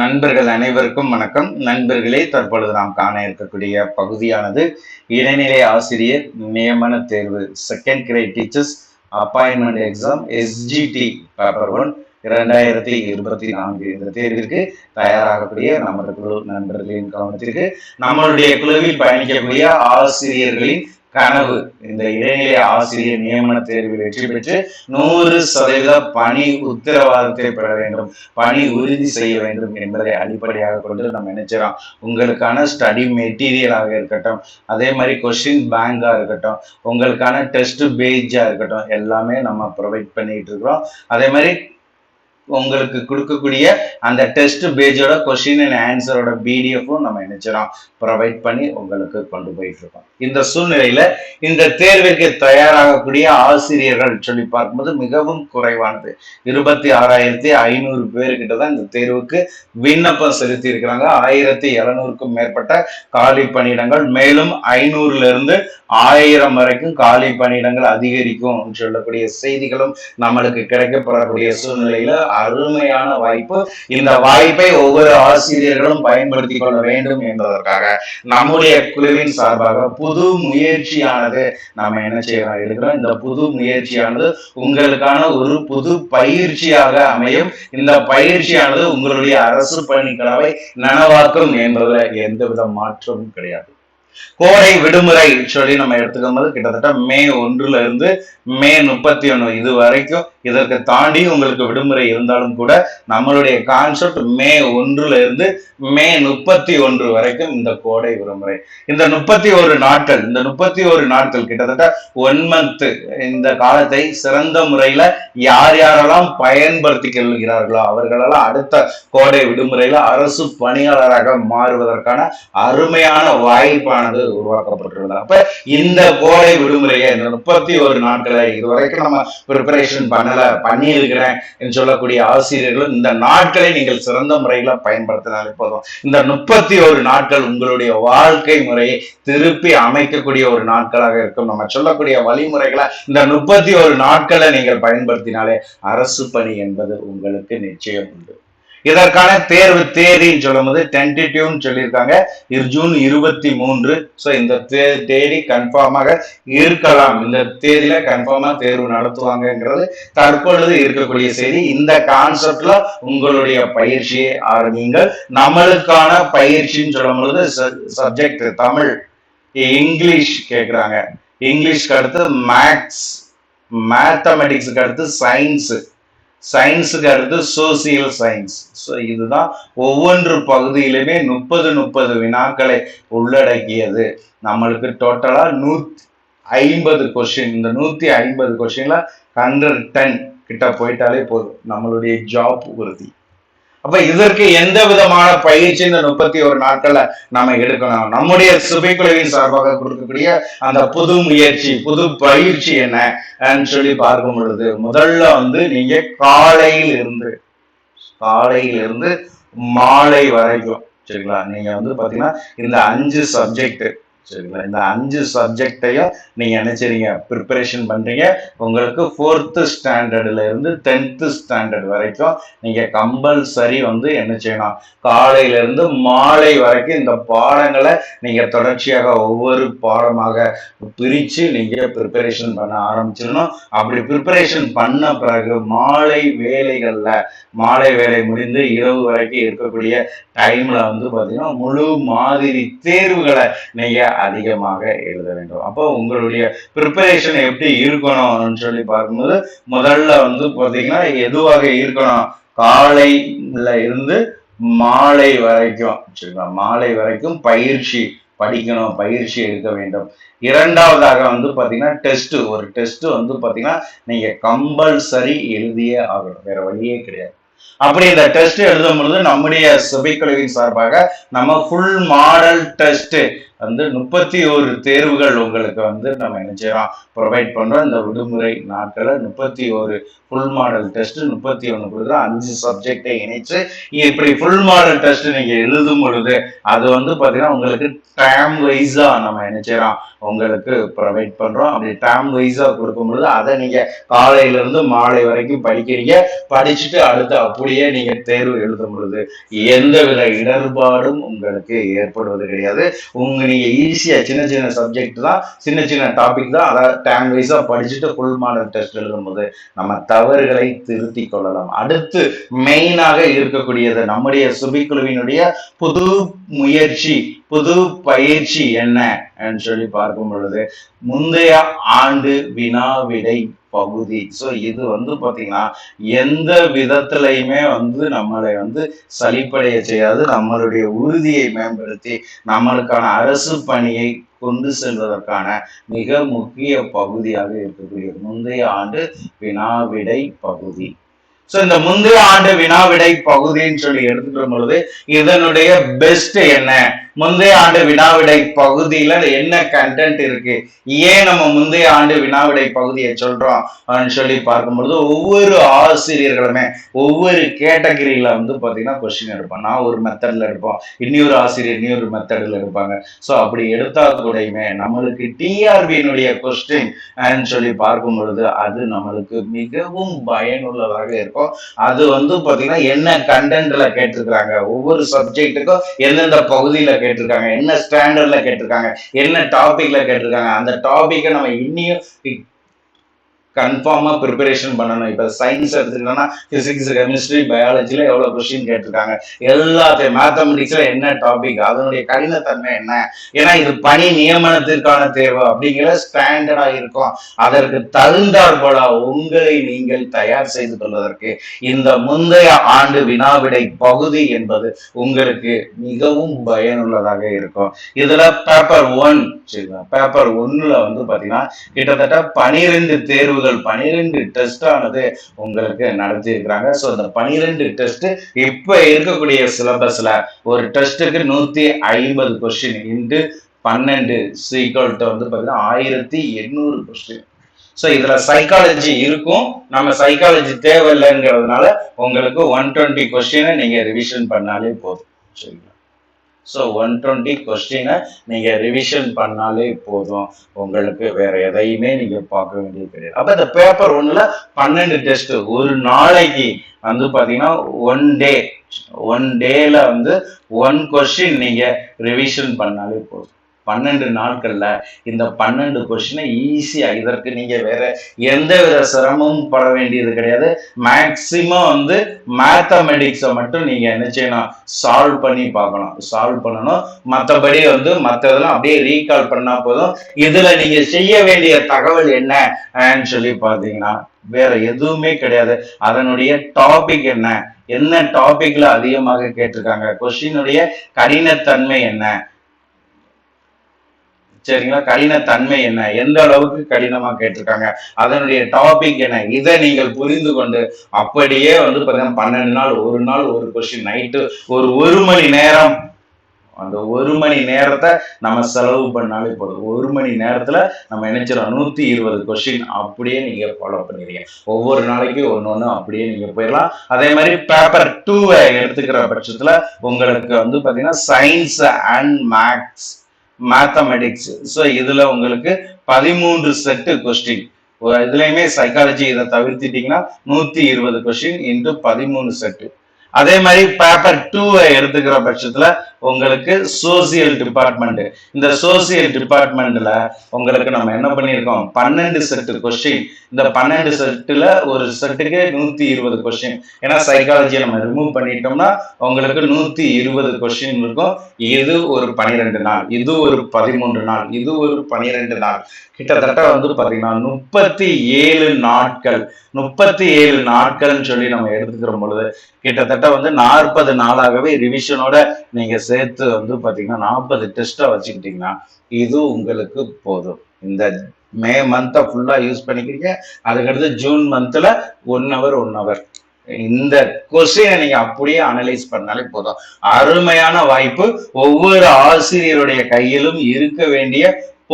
நண்பர்கள் அனைவருக்கும் வணக்கம். நண்பர்களே தற்பொழுது நாம் காண இருக்கக்கூடிய பகுதியானது இடைநிலை ஆசிரியர் நியமன தேர்வு second grade teachers appointment exam SGT paper one இரண்டாயிரத்தி இருபத்தி நான்கு. இந்த தேர்விற்கு தயாராகக்கூடிய நமது குழு நண்பர்களின் கவனத்திற்கு நம்மளுடைய குழுவில் பயணிக்கக்கூடிய ஆசிரியர்களின் கனவு இந்த இடைநிலை ஆசிரியர் நியமன தேர்வில் வெற்றி பெற்று நூறு சதவீத பணி உத்தரவாதத்தை பெற வேண்டும் பணி உறுதி செய்ய வேண்டும் என்பதை அடிப்படையாக கொண்டு நம்ம நினைச்சிடறோம். உங்களுக்கான ஸ்டடி மெட்டீரியலாக இருக்கட்டும் அதே மாதிரி கொஸ்டின் பேங்கா இருக்கட்டும் உங்களுக்கான டெஸ்ட் பேஜாக இருக்கட்டும் எல்லாமே நம்ம ப்ரொவைட் பண்ணிட்டு இருக்கிறோம். அதே மாதிரி உங்களுக்கு கொடுக்கக்கூடிய அந்த டெஸ்ட் பேஜோட கொஸ்டின் அண்ட் ஆன்சரோட பிடிஎஃப்பும் நம்ம நினைச்சிடும் ப்ரொவைட் பண்ணி உங்களுக்கு கொண்டு போயிட்டு இருக்கோம். இந்த சூழ்நிலையில இந்த தேர்விற்கு தயாராகக்கூடிய ஆசிரியர்கள் சொல்லி பார்க்கும்போது மிகவும் குறைவானது. இருபத்தி ஆறாயிரத்தி ஐநூறு பேர்கிட்ட தான் இந்த தேர்வுக்கு விண்ணப்பம் செலுத்தி இருக்கிறாங்க. ஆயிரத்தி இருநூறுக்கும் மேற்பட்ட காலி பணியிடங்கள். மேலும் ஐநூறுல இருந்து ஆயிரம் வரைக்கும் காலி பணியிடங்கள் அதிகரிக்கும் சொல்லக்கூடிய செய்திகளும் நம்மளுக்கு கிடைக்கப்படக்கூடிய சூழ்நிலையில அருமையான வாய்ப்பு. இந்த வாய்ப்பை ஒவ்வொரு ஆசிரியர்களும் பயன்படுத்திக் கொள்ள வேண்டும் என்பதற்காக நம்முடைய குழுவின் சார்பாக புது முயற்சியானது நம்ம என்ன செய்யலாம் எடுக்கிறோம். இந்த புது முயற்சியானது உங்களுக்கான ஒரு புது பயிற்சியாக அமையும். இந்த பயிற்சியானது உங்களுடைய அரசு பணிக்கலவை நனவாக்கும் என்பதில் எந்தவித மாற்றமும் கிடையாது. கோடை விடுமுறை சொல்லி நம்ம எடுத்துக்கும் போது கிட்டத்தட்ட மே ஒன்றுல இருந்து மே முப்பத்தி ஒன்று இது வரைக்கும் இதற்கு தாண்டி உங்களுக்கு விடுமுறை இருந்தாலும் கூட நம்மளுடைய கான்செப்ட் மே ஒன்றுல இருந்து மே முப்பத்தி ஒன்று வரைக்கும் இந்த கோடை விடுமுறை. இந்த முப்பத்தி ஒரு நாட்கள் இந்த முப்பத்தி ஒரு நாட்கள் கிட்டத்தட்ட ஒன் மந்த் இந்த காலத்தை சிறந்த முறையில யார் யாரெல்லாம் பயன்படுத்தி கொள்கிறார்களோ அவர்களெல்லாம் அடுத்த கோடை விடுமுறையில அரசு பணியாளராக மாறுவதற்கான அருமையான வாய்ப்பான ஆனது உருவாக்கப்பட்டுள்ளது அப்ப இந்த கோடை விடுமுறையை இந்த முப்பத்தி ஒரு நாட்களை இதுவரைக்கும் நம்ம ப்ரிப்பரேஷன் பண்ணல பண்ணி இருக்கிறேன் சொல்லக்கூடிய ஆசிரியர்களும் இந்த நாட்களை நீங்கள் சிறந்த முறையில பயன்படுத்தினாலே போதும். இந்த முப்பத்தி ஒரு நாட்கள் உங்களுடைய வாழ்க்கை முறையை திருப்பி அமைக்கக்கூடிய ஒரு நாட்களாக இருக்கும். நம்ம சொல்லக்கூடிய வழிமுறைகளை இந்த முப்பத்தி ஒரு நாட்களை நீங்கள் பயன்படுத்தினாலே அரசு பணி என்பது உங்களுக்கு நிச்சயம் உண்டு. இதற்கான தேர்வு தேதின்னு சொல்லும்போது டென்டேட்டிவ்னு சொல்லியிருக்காங்க. இது ஜூன் இருபத்தி மூன்று. ஸோ இந்த தே தேதி கன்ஃபார்மாக இருக்கலாம். இந்த தேதியில கன்ஃபார்மாக தேர்வு நடத்துவாங்கங்கிறது தற்பொழுது இருக்கக்கூடிய செய்தி. இந்த கான்செப்ட்ல உங்களுடைய பயிற்சியை ஆரம்பிங்கள் நம்மளுக்கான பயிற்சின்னு சொல்லும் பொழுது சப்ஜெக்ட் தமிழ் இங்கிலீஷ் கேட்குறாங்க. இங்கிலீஷ்க்கு அடுத்து மேக்ஸ் மேத்தமெட்டிக்ஸுக்கு அடுத்து சயின்ஸு சயின்ஸுக்கு அடுத்து சோசியல் சயின்ஸ் ஸோ இதுதான் ஒவ்வொன்று பகுதியிலுமே முப்பது முப்பது வினாக்களை உள்ளடக்கியது. நம்மளுக்கு டோட்டலாக நூத்தி ஐம்பது கொஸ்டின் இந்த நூற்றி ஐம்பது கொஷினில் ஹண்ட்ரட் டென் கிட்ட போயிட்டாலே போதும். நம்மளுடைய ஜாப் உறுதி. அப்ப இதற்கு எந்த விதமான பயிற்சி இந்த முப்பத்தி ஒரு நாட்கள்ல நாம எடுக்கணும் நம்முடைய சுபைக்குழுவின் சார்பாக கொடுக்கக்கூடிய அந்த புது முயற்சி புது பயிற்சி என்ன? சொல்லி பார்க்கும் பொழுது முதல்ல வந்து நீங்க காலையில் இருந்து காலையில இருந்து மாலை வரைக்கும் சரிங்களா? நீங்க வந்து பாத்தீங்கன்னா இந்த அஞ்சு சப்ஜெக்ட் சரிங்களா? இந்த அஞ்சு சப்ஜெக்டையும் என்ன நினைச்சிருங்க ப்ரிப்பரேஷன் பண்ணுறீங்க உங்களுக்கு ஃபோர்த்து ஸ்டாண்டர்ட்லேருந்து டென்த்து ஸ்டாண்டர்ட் வரைக்கும் நீங்கள் கம்பல்சரி வந்து என்ன செய்யணும்? காலையிலேருந்து மாலை வரைக்கும் இந்த பாடங்களை நீங்கள் தொடர்ச்சியாக ஒவ்வொரு பாடமாக பிரித்து நீங்கள் ப்ரிப்பரேஷன் பண்ண ஆரம்பிச்சிடணும். அப்படி ப்ரிப்பரேஷன் பண்ண பிறகு மாலை வேலைகளில் மாலை வேலை முடிந்து இரவு வரைக்கும் இருக்கக்கூடிய டைமில் வந்து பார்த்திங்கன்னா முழு மாதிரி தேர்வுகளை நீங்கள் அதிகமாக எழுத வேண்டும். அப்போ உங்களுடைய ப்ரிப்பரேஷன் எப்படி இருக்கணும்னு சொல்லி பார்க்கும்போது முதல்ல வந்து பார்த்தீங்கன்னா எதுவாக இருக்கணும்? காலைல இருந்து மாலை வரைக்கும் சரிங்களா? மாலை வரைக்கும் பயிற்சி படிக்கணும் பயிற்சி எடுக்க வேண்டும். இரண்டாவதாக வந்து பார்த்தீங்கன்னா டெஸ்ட் ஒரு டெஸ்ட் வந்து பார்த்தீங்கன்னா நீங்க கம்பல்சரி எழுதியே ஆகணும். வேற வழியே கிடையாது. அப்படி இந்த டெஸ்ட் எழுதும் பொழுது நம்முடைய சுபைக்கழிவின் சார்பாக நம்ம ஃபுல் மாடல் டெஸ்ட் வந்து முப்பத்தி ஒரு தேர்வுகள் உங்களுக்கு வந்து நம்ம என்ன செய்யறோம் ப்ரொவைட் பண்ணுறோம் இந்த விடுமுறை நாட்களில் முப்பத்தி ஒரு ஃபுல் மாடல் டெஸ்ட் முப்பத்தி ஒன்று கொடுக்குறோம் அஞ்சு சப்ஜெக்டை இணைச்சு இப்படி ஃபுல் மாடல் டெஸ்ட் நீங்கள் எழுதும் பொழுது அது வந்து பார்த்தீங்கன்னா உங்களுக்கு டேம் வைஸாக நம்ம என்ன செய்யறோம் உங்களுக்கு ப்ரொவைட் பண்ணுறோம் அப்படி டேம் வைஸாக கொடுக்கும் பொழுது அதை நீங்கள் காலையிலேருந்து மாலை வரைக்கும் படிக்கிறீங்க. படிச்சுட்டு அடுத்து அப்படியே நீங்கள் தேர்வு எழுதும் பொழுது எந்த வித இடர்பாடும் உங்களுக்கு ஏற்படுவது கிடையாது. உங்க நீங்க ஈஸியா சின்ன சின்ன சப்ஜெக்ட் தான் சின்ன சின்ன டாபிக் தான் அதாவது டைம் வைஸா படிச்சுட்டு ஃபுல் மாடல் டெஸ்ட் எழுதும் போது நம்ம தவறுகளை திருத்தி கொள்ளலாம். அடுத்து மெயினாக இருக்கக்கூடியது நம்முடைய சுபிக்குழுவினுடைய புது முயற்சி புது பயிற்சி என்ன சொல்லி பார்க்கும் பொழுது முந்தைய ஆண்டு வினாவிடை பகுதி. ஸோ இது வந்து பார்த்தீங்கன்னா எந்த விதத்துலையுமே வந்து நம்மளை வந்து சலிப்படைய செய்யாது. நம்மளுடைய உறுதியை மேம்படுத்தி நம்மளுக்கான அரசு பணியை கொண்டு செல்வதற்கான மிக முக்கிய பகுதியாக இருக்கக்கூடிய முந்தைய ஆண்டு வினாவிடை பகுதி. ஸோ இந்த முந்தைய ஆண்டு வினாவிடை பகுதின்னு சொல்லி எடுத்துக்கிற பொழுது இதனுடைய பெஸ்ட் என்ன? முந்தைய ஆண்டு வினாவிடை பகுதியில என்ன கண்டென்ட் இருக்கு? ஏன் நம்ம முந்தைய ஆண்டு வினாவிடை பகுதியை சொல்றோம்? சொல்லி பார்க்கும்பொழுது ஒவ்வொரு ஆசிரியர்களுமே ஒவ்வொரு கேட்டகரியில வந்து பாத்தீங்கன்னா கொஸ்டின் எடுப்போம். நான் ஒரு மெத்தட்ல எடுப்போம். இன்னொரு ஆசிரியர் இன்னொரு மெத்தடில் எடுப்பாங்க. ஸோ அப்படி எடுத்தா கூடயுமே நம்மளுக்கு டிஆர்பியினுடைய கொஸ்டின் சொல்லி பார்க்கும் பொழுது அது நம்மளுக்கு மிகவும் பயனுள்ளதாக இருக்கும். அது வந்து பாத்தீங்கன்னா என்ன கண்டென்ட்ல கேட்டிருக்கிறாங்க? ஒவ்வொரு சப்ஜெக்ட்டுக்கும் எந்தெந்த பகுதியில கேட்டிருக்காங்க என்ன ஸ்டாண்டர்ட்ல கேட்டிருக்காங்க என்ன டாபிக்ல கேட்டிருக்காங்க அந்த டாபிக்கை நம்ம இன்னியும் கன்ஃபார்மாக ப்ரிப்பரேஷன் பண்ணணும். இப்போ சயின்ஸ் எடுத்துக்கிட்டோம்னா ஃபிசிக்ஸ் கெமிஸ்ட்ரி பயாலஜியில் எவ்வளோ கொஸ்டின் கேட்டிருக்காங்க? எல்லாத்தையும் மேத்தமெட்டிக்ஸில் என்ன டாபிக் அதனுடைய கடினத்தன்மை என்ன? ஏன்னா இது பணி நியமனத்திற்கான தேவை அப்படிங்கிற ஸ்டாண்டர்டாக இருக்கும். அதற்கு தகுந்தாற் போல உங்களை நீங்கள் தயார் செய்து கொள்வதற்கு இந்த முந்தைய ஆண்டு வினாவிடை பகுதி என்பது உங்களுக்கு மிகவும் பயனுள்ளதாக இருக்கும். இதுல பேப்பர் ஒன் பேப்பர் ஒன்னுல வந்து பாத்தீங்கன்னா கிட்டத்தட்ட பனிரெண்டு தேர்வு முதல் பனிரெண்டு டெஸ்ட் ஆனது உங்களுக்கு நடத்தி இருக்கிறாங்க ஸோ இந்த பனிரெண்டு டெஸ்ட் இப்ப இருக்கக்கூடிய சிலபஸ்ல ஒரு டெஸ்ட்டுக்கு நூத்தி ஐம்பது கொஸ்டின் இன்ட்டு பன்னெண்டு சீக்வல்ட்ட வந்து பார்த்தீங்கன்னா ஆயிரத்தி எண்ணூறு கொஸ்டின் ஸோ இதுல சைக்காலஜி இருக்கும். நம்ம சைக்காலஜி தேவையில்லைங்கிறதுனால உங்களுக்கு ஒன் டுவெண்ட்டி கொஸ்டினை நீங்க ரிவிஷன் பண்ணாலே போதும். சரிங்களா? ஸோ ஒன் டுவெண்ட்டி கொஸ்டினை நீங்கள் ரிவிஷன் பண்ணாலே போதும். உங்களுக்கு வேறு எதையுமே நீங்கள் பார்க்க வேண்டியது கிடையாது. அப்போ இந்த பேப்பர் ஒன்றில் பன்னெண்டு டெஸ்ட்டு ஒரு நாளைக்கு வந்து பார்த்தீங்கன்னா ஒன் டே ஒன் டேல வந்து ஒன் கொஸ்டின் நீங்கள் ரிவிஷன் பண்ணாலே போதும். பன்னெண்டு நாட்களில் இந்த பன்னெண்டு கொஷினை ஈஸியாக இதற்கு நீங்கள் வேற எந்த வித சிரமமும் பட வேண்டியது கிடையாது. மேக்சிமம் வந்து மேத்தமெட்டிக்ஸை மட்டும் நீங்கள் என்ன செய்யணும் சால்வ் பண்ணி பார்க்கணும். சால்வ் பண்ணணும். மற்றபடி வந்து மற்றதெல்லாம் அப்படியே ரீகால் பண்ணால் போதும். இதில் நீங்கள் செய்ய வேண்டிய தகவல் என்னன்னு சொல்லி பார்த்தீங்கன்னா வேற எதுவுமே கிடையாது. அதனுடைய டாபிக் என்ன? என்ன டாபிக்ல அதிகமாக கேட்டிருக்காங்க? கொஸ்டினுடைய கடினத்தன்மை என்ன? சரிங்களா? கடின தன்மை என்ன? எந்த அளவுக்கு கடினமா கேட்டிருக்காங்க? அதனுடைய டாபிக் என்ன? இதை நீங்கள் புரிந்து கொண்டு அப்படியே வந்து பாத்தீங்கன்னா பன்னெண்டு நாள் ஒரு நாள் ஒரு கொஸ்டின் நைட்டு ஒரு ஒரு மணி நேரம். அந்த ஒரு மணி நேரத்தை நம்ம செலவு பண்ணாலே போதும். ஒரு மணி நேரத்துல நம்ம நினைச்சிடலாம் நூத்தி இருபது கொஸ்டின் அப்படியே நீங்க ஃபாலோ பண்ணிடுங்க ஒவ்வொரு நாளைக்கு ஒன்னு ஒன்று அப்படியே நீங்க போயிடலாம். அதே மாதிரி பேப்பர் டூவை எடுத்துக்கிற பட்சத்துல உங்களுக்கு வந்து பாத்தீங்கன்னா science and maths mathematics so இதுல உங்களுக்கு பதிமூன்று செட்டு கொஸ்டின் இதுலயுமே சைக்காலஜி இதை தவிர்த்துட்டீங்கன்னா நூத்தி இருபது கொஸ்டின் இன்ட்டு பதிமூணு செட்டு அதே மாதிரி பேப்பர் டூவை எடுத்துக்கிற பட்சத்துல உங்களுக்கு சோசியல் டிபார்ட்மெண்ட் இந்த சோசியல் டிபார்ட்மெண்ட்ல உங்களுக்கு நம்ம என்ன பண்ணியிருக்கோம்? பன்னெண்டு செட்டு கொஸ்டின் இந்த பன்னெண்டு செட்டுல ஒரு செட்டுக்கு நூத்தி இருபது கொஸ்டின் ஏன்னா சைக்காலஜியை நம்ம ரிமூவ் பண்ணிட்டோம்னா உங்களுக்கு நூத்தி இருபது கொஸ்டின் இருக்கும். இது ஒரு பனிரெண்டு நாள். இது ஒரு பதிமூன்று நாள். இது ஒரு பனிரெண்டு நாள். கிட்டத்தட்ட வந்து பாத்தீங்கன்னா முப்பத்தி ஏழு நாட்கள். முப்பத்தி ஏழு நாட்கள்னு சொல்லி நம்ம எடுத்துக்கிற பொழுது கிட்டத்தட்ட வந்து நாற்பது நாளாகவே ரிவிஷனோட நீங்க சேர்த்து வந்து பாத்தீங்கன்னா நாற்பது டெஸ்ட்டை வச்சுக்கிட்டீங்கன்னா இது உங்களுக்கு போதும். இந்த மே மந்த்தை ஃபுல்லா யூஸ் பண்ணிக்கிறீங்க. அதுக்கடுத்து ஜூன் மந்தில் ஒன் ஹவர் ஒன் ஹவர் இந்த கொஸ்டினை நீங்க அப்படியே அனலைஸ் பண்ணாலே போதும். அருமையான வாய்ப்பு. ஒவ்வொரு ஆசிரியருடைய கையிலும் இருக்க வேண்டிய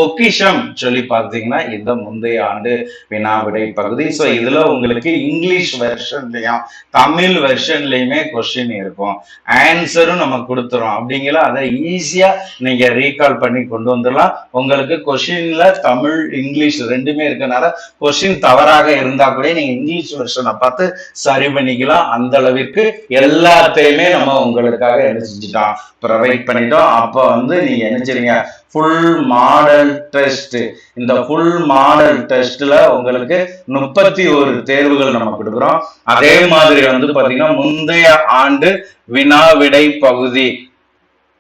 பொக்கிஷம் சொல்லி பார்த்தீங்கன்னா இந்த முந்தைய ஆண்டு வினாவிடை பகுதி. ஸோ இதுல உங்களுக்கு இங்கிலீஷ் வெர்ஷன்லயும் தமிழ் வெர்ஷன்லயுமே கொஸ்டின் இருக்கும். ஆன்சரும் நம்ம கொடுத்துரும் அப்படிங்கிற அதை ஈஸியா நீங்க ரீகால் பண்ணி கொண்டு வந்துடலாம். உங்களுக்கு கொஸ்டின்ல தமிழ் இங்கிலீஷ் ரெண்டுமே இருக்கனால கொஸ்டின் தவறாக இருந்தா கூட நீங்க இங்கிலீஷ் வெர்ஷனை பார்த்து சரி பண்ணிக்கலாம். அந்த அளவிற்கு எல்லாத்தையுமே நம்ம உங்களுக்காக என்ன செஞ்சுட்டோம் ப்ரொவைட் பண்ணிட்டோம். அப்போ வந்து நீங்க என்ன செய்றீங்க ஃபுல் மாடல் டெஸ்ட் இந்த ஃபுல் மாடல் டெஸ்ட்ல உங்களுக்கு முப்பத்தி ஒரு தேர்வுகள் நம்ம கொடுக்குறோம். அதே மாதிரி வந்து பாத்தீங்கன்னா முந்தைய ஆண்டு வினா விடை பகுதி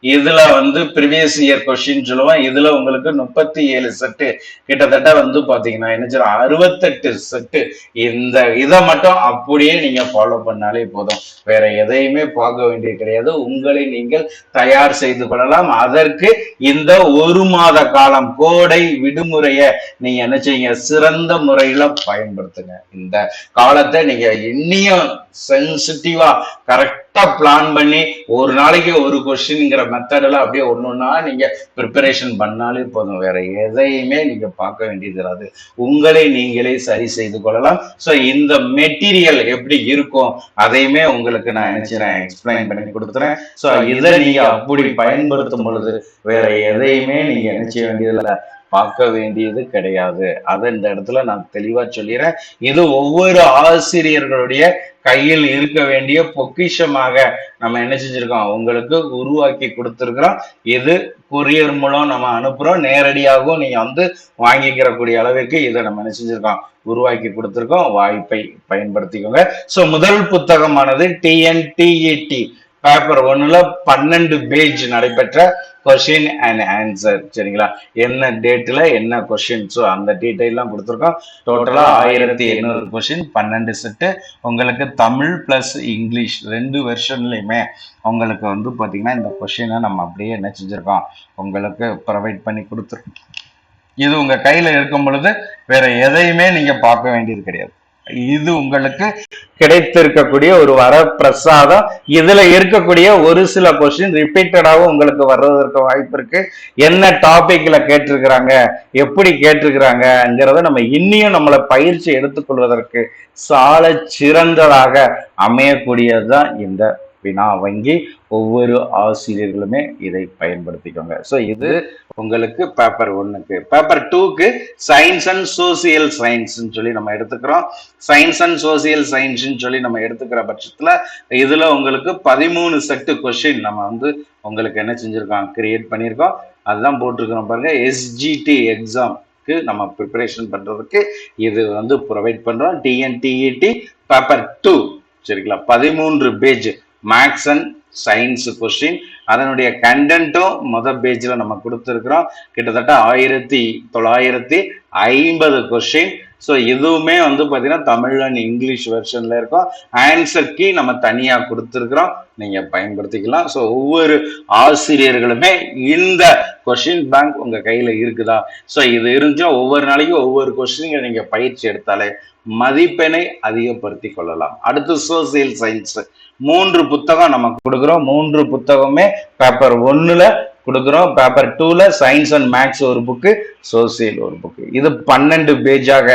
இதுல வந்து ப்ரிவியஸ் இயர் கொஸ்டின் சொல்லுவோம். இதுல உங்களுக்கு முப்பத்தி ஏழு செட்டு கிட்டத்தட்ட வந்து பாத்தீங்கன்னா என்ன சொல்ல அறுபத்தெட்டு செட்டு இந்த இதை மட்டும் அப்படியே நீங்க ஃபாலோ பண்ணாலே போதும். வேற எதையுமே பார்க்க வேண்டியது கிடையாது. உங்களை நீங்கள் தயார் செய்து கொள்ளலாம். அதற்கு இந்த ஒரு மாத காலம் கோடை விடுமுறைய நீங்க என்ன செய்யுங்க சிறந்த முறையில பயன்படுத்துங்க. இந்த காலத்தை நீங்க இன்னியும் சென்சிட்டிவா கரெக்ட் பிளான் பண்ணி ஒரு நாளைக்கு ஒரு கொஸ்டின்ங்கிற மெத்தடில் அப்படியே ஒன்று ஒன்றா நீங்க ப்ரிப்பரேஷன் பண்ணாலே போதும். வேற எதையுமே நீங்க பார்க்க வேண்டியது இராது உங்களை நீங்களே சரி செய்து கொள்ளலாம். ஸோ இந்த மெட்டீரியல் எப்படி இருக்கும் அதையுமே உங்களுக்கு நான் நினைச்சுறேன் எக்ஸ்பிளைன் பண்ணி கொடுத்துறேன். ஸோ இதை நீங்க அப்படி பயன்படுத்தும் பொழுது வேற எதையுமே நீங்க நினைச்ச வேண்டியதில்லை. பார்க்க வேண்டியது கிடையாது. அதை இந்த இடத்துல நான் தெளிவா சொல்லிடுறேன் இது ஒவ்வொரு ஆசிரியர்களுடைய கையில் இருக்க வேண்டிய பொக்கிஷமாக நம்ம என்ன செஞ்சிருக்கோம்? உங்களுக்கு உருவாக்கி கொடுத்துருக்குறோம். இது கொரியர் மூலம் நம்ம அனுப்புறோம். நேரடியாகவும் நீங்க வந்து வாங்கிக்கிறக்கூடிய அளவுக்கு அளவிற்கு இதை நம்ம என்ன செஞ்சிருக்கோம்? உருவாக்கி கொடுத்துருக்கோம். வாய்ப்பை பயன்படுத்திக்கோங்க. ஸோ முதல் புத்தகமானது டிஎன்டிஇடி பேப்பர் ஒன்னுல பன்னெண்டு பேஜ் நடைபெற்ற கொஷின் அண்ட் ஆன்சர் சரிங்களா? என்ன டேட்ல என்ன கொஷின்ஸோ அந்த டீட்டெயிலாம் கொடுத்துருக்கோம். டோட்டலா ஆயிரத்தி எண்ணூறு கொஷின் பன்னெண்டு செட்டு உங்களுக்கு தமிழ் பிளஸ் இங்கிலீஷ் ரெண்டு வெர்ஷன்லையுமே உங்களுக்கு வந்து பார்த்தீங்கன்னா இந்த கொஷினை நம்ம அப்படியே என்ன செஞ்சுருக்கோம். உங்களுக்கு ப்ரொவைட் பண்ணி கொடுத்துருக்கோம். இது உங்க கையில இருக்கும் பொழுது வேற எதையுமே நீங்க பார்க்க வேண்டியது கிடையாது. இது உங்களுக்கு கிடைத்திருக்கக்கூடிய ஒரு வரப்பிரசாதம். இதுல இருக்கக்கூடிய ஒரு சில கொஸ்டின் ரிப்பீட்டடாகவும் உங்களுக்கு வர்றதற்கு வாய்ப்பு இருக்கு. என்ன டாபிக்ல கேட்டிருக்கிறாங்க? எப்படி கேட்டிருக்கிறாங்கிறத நம்ம இன்னியும் நம்மளை பயிற்சி எடுத்துக்கொள்வதற்கு சால சிறந்ததாக அமையக்கூடியதுதான் இந்த வினா வங்கி ஒவ்வொரு ஆசிரியர்களுமே இதை பயன்படுத்திக்கோங்க. ஸோ இது உங்களுக்கு பேப்பர் ஒன்றுக்கு பேப்பர் டூக்கு சயின்ஸ் அண்ட் சோசியல் சயின்ஸ்ன்னு சொல்லி நம்ம எடுத்துக்கிறோம். சயின்ஸ் அண்ட் சோசியல் சயின்ஸ்ன்னு சொல்லி நம்ம எடுத்துக்கிற பட்சத்தில் இதில் உங்களுக்கு பதிமூணு செட்டு கொஷின் நம்ம வந்து உங்களுக்கு என்ன செஞ்சுருக்கோம் கிரியேட் பண்ணியிருக்கோம் அதுதான் போட்டிருக்கிறோம் பாருங்கள் எஸ்ஜிடி எக்ஸாம் நம்ம ப்ரிப்பரேஷன் பண்றதுக்கு இது வந்து ப்ரொவைட் பண்றோம். டிஎன்டிஇடி பேப்பர் டூ சரிங்களா? பதிமூன்று page maths and science question அதனுடைய கண்டென்ட்டும் மொதல் பேஜில் நம்ம கொடுத்துருக்குறோம். கிட்டத்தட்ட ஆயிரத்தி தொள்ளாயிரத்தி ஐம்பது கொஸ்டின் ஸோ இதுவுமே வந்து பார்த்தீங்கன்னா தமிழ் அண்ட் இங்கிலீஷ் வெர்ஷனில் இருக்கும். ஆன்சர் கீ நம்ம தனியாக கொடுத்துருக்குறோம். நீங்கள் பயன்படுத்திக்கலாம். ஸோ ஒவ்வொரு ஆசிரியர்களுமே இந்த கொஷின் பேங்க் உங்கள் கையில் இருக்குதா? ஸோ இது இருந்துச்சுன்னா ஒவ்வொரு நாளைக்கும் ஒவ்வொரு கொஸ்டினை நீங்கள் பயிற்சி எடுத்தாலே மதிப்பெண்ணை அதிகப்படுத்தி கொள்ளலாம். அடுத்து சோசியல் சயின்ஸ் மூன்று புத்தகம் நம்ம கொடுக்குறோம். மூன்று புத்தகமே பேப்பர் ஒன்னுல கொடுக்குறோம். பேப்பர் டூல சயின்ஸ் அண்ட் மேக்ஸ் ஒரு புக்கு சோசியல் ஒரு புக்கு இது பன்னெண்டு பேஜாக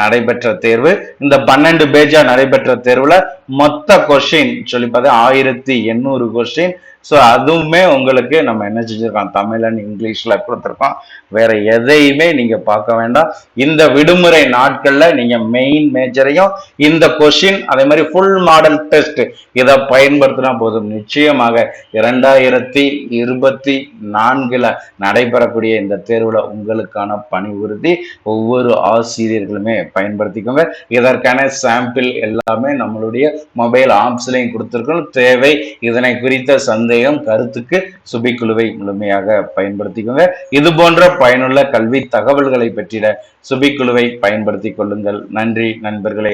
நடைபெற்ற தேர்வு. இந்த பன்னெண்டு பேஜா நடைபெற்ற தேர்வுல மொத்த கொஸ்டின் சொல்லி பார்த்தா ஆயிரத்தி எண்ணூறு கொஸ்டின் ஸோ அதுவுமே உங்களுக்கு நம்ம என்ன செஞ்சிருக்கோம்? தமிழ் அண்ட் இங்கிலீஷில் கொடுத்துருக்கோம். வேற எதையுமே நீங்கள் பார்க்க வேண்டாம். இந்த விடுமுறை நாட்களில் நீங்கள் மெயின் மேஜரையும் இந்த கொஷின் அதே மாதிரி ஃபுல் மாடல் டெஸ்ட் இதை பயன்படுத்தினா போதும். நிச்சயமாக இரண்டாயிரத்தி இருபத்தி நான்கில் நடைபெறக்கூடிய இந்த தேர்வில் உங்களுக்கான பணி உறுதி ஒவ்வொரு ஆசிரியர்களுமே பயன்படுத்திக்கோங்க. இதற்கான சாம்பிள் எல்லாமே நம்மளுடைய மொபைல் ஆப்ஸ்லையும் கொடுத்துருக்கோம். தேவை இதனை குறித்த சந்தேகம் கருத்துக்கு சுபிக்குழுவை முழுமையாக பயன்படுத்திக்கோங்க. இது போன்ற பயனுள்ள கல்வி தகவல்களை பெற்றிட சுபிக்குழுவை பயன்படுத்திக் கொள்ளுங்கள். நன்றி நண்பர்களே.